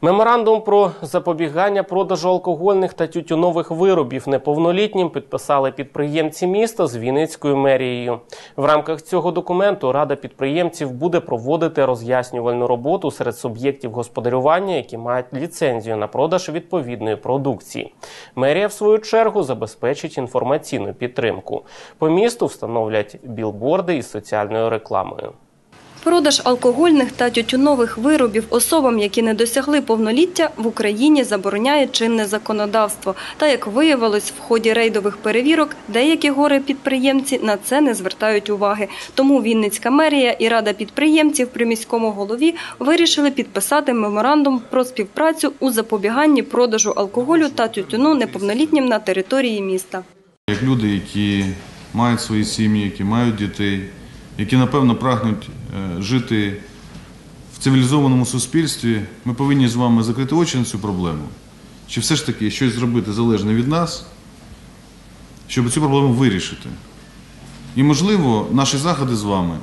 Меморандум про запобігання продажу алкогольних та тютюнових виробів неповнолітнім підписали підприємці міста з Вінницькою мерією. В рамках цього документу Рада підприємців буде проводити роз'яснювальну роботу серед суб'єктів господарювання, які мають ліцензію на продаж відповідної продукції. Мерія, в свою чергу, забезпечить інформаційну підтримку. По місту встановлять білборди із соціальною рекламою. Продаж алкогольних та тютюнових виробів особам, які не досягли повноліття, в Україні забороняє чинне законодавство. Та як виявилось, в ході рейдових перевірок деякі гори підприємці на це не звертають уваги. Тому Вінницька мерія і рада підприємців при міському голові вирішили підписати меморандум про співпрацю у запобіганні продажу алкоголю та тютюну неповнолітнім на території міста. Як люди, які мають свої сім'ї, які мають дітей, які напевно прагнуть е, жити в цивілізованому суспільстві, ми повинні з вами закрити очі на цю проблему. Чи все ж таки щось зробити залежне від нас, щоб цю проблему вирішити. І, можливо, наші заходи з вами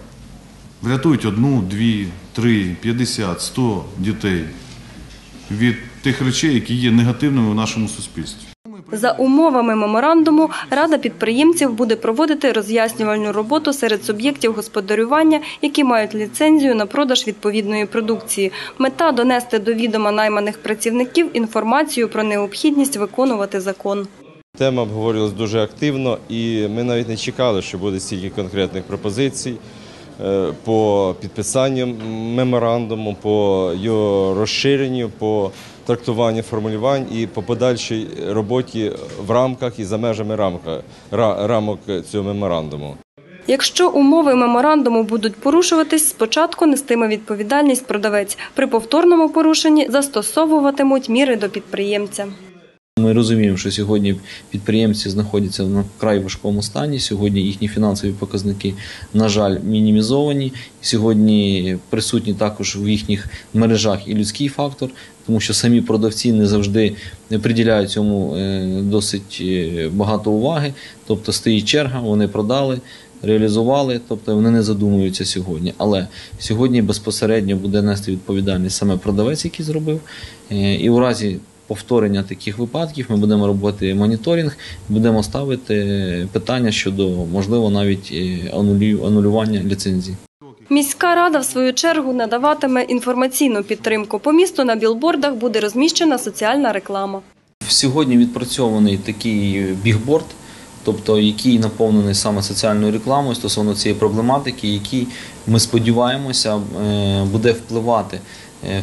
врятують одну, дві, три, п'ятдесят, сто дітей від тих речей, які є негативними в нашому суспільстві. За умовами меморандуму, Рада підприємців буде проводити роз'яснювальну роботу серед суб'єктів господарювання, які мають ліцензію на продаж відповідної продукції. Мета донести до відома найманих працівників інформацію про необхідність виконувати закон. Тема обговорювалась дуже активно, і ми навіть не чекали, що буде стільки конкретних пропозицій по підписанню меморандуму, по його розширенню, по трактуванню формулювань і по подальшій роботі в рамках і за межами рамка- ра- рамок цього меморандуму. Якщо умови меморандуму будуть порушуватись, спочатку нестиме відповідальність продавець. При повторному порушенні застосовуватимуть міри до підприємця. Ми розуміємо, що сьогодні підприємці знаходяться в вкрай важкому стані. Сьогодні їхні фінансові показники, на жаль, мінімізовані. Сьогодні присутні також в їхніх мережах і людський фактор, тому що самі продавці не завжди приділяють цьому е, досить е, багато уваги. Тобто стоїть черга, вони продали. Реалізували, тобто вони не задумуються сьогодні. Але сьогодні безпосередньо буде нести відповідальність саме продавець, який зробив. Е, І у разі повторення таких випадків ми будемо робити моніторинг, будемо ставити питання щодо можливо навіть е, анулювання ліцензії. Міська рада, в свою чергу, надаватиме інформаційну підтримку. По місту на білбордах буде розміщена соціальна реклама. Сьогодні відпрацьований такий бігборд, тобто який наповнений саме соціальною рекламою стосовно цієї проблематики, який ми сподіваємося е, буде впливати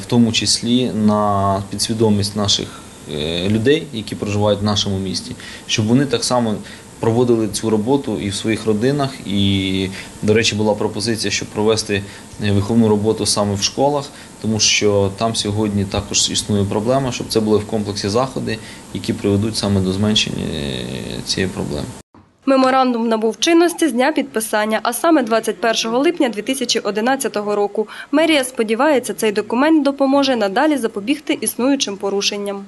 в тому числі на підсвідомість наших е, людей, які проживають в нашому місті, щоб вони так само проводили цю роботу і в своїх родинах. І, до речі, була пропозиція, щоб провести е, виховну роботу саме в школах, тому що там сьогодні також існує проблема, щоб це були в комплексі заходи, які приведуть саме до зменшення е, цієї проблеми. Меморандум набув чинності з дня підписання, а саме 21 липня 2011 року. Мерія сподівається, цей документ допоможе надалі запобігти існуючим порушенням.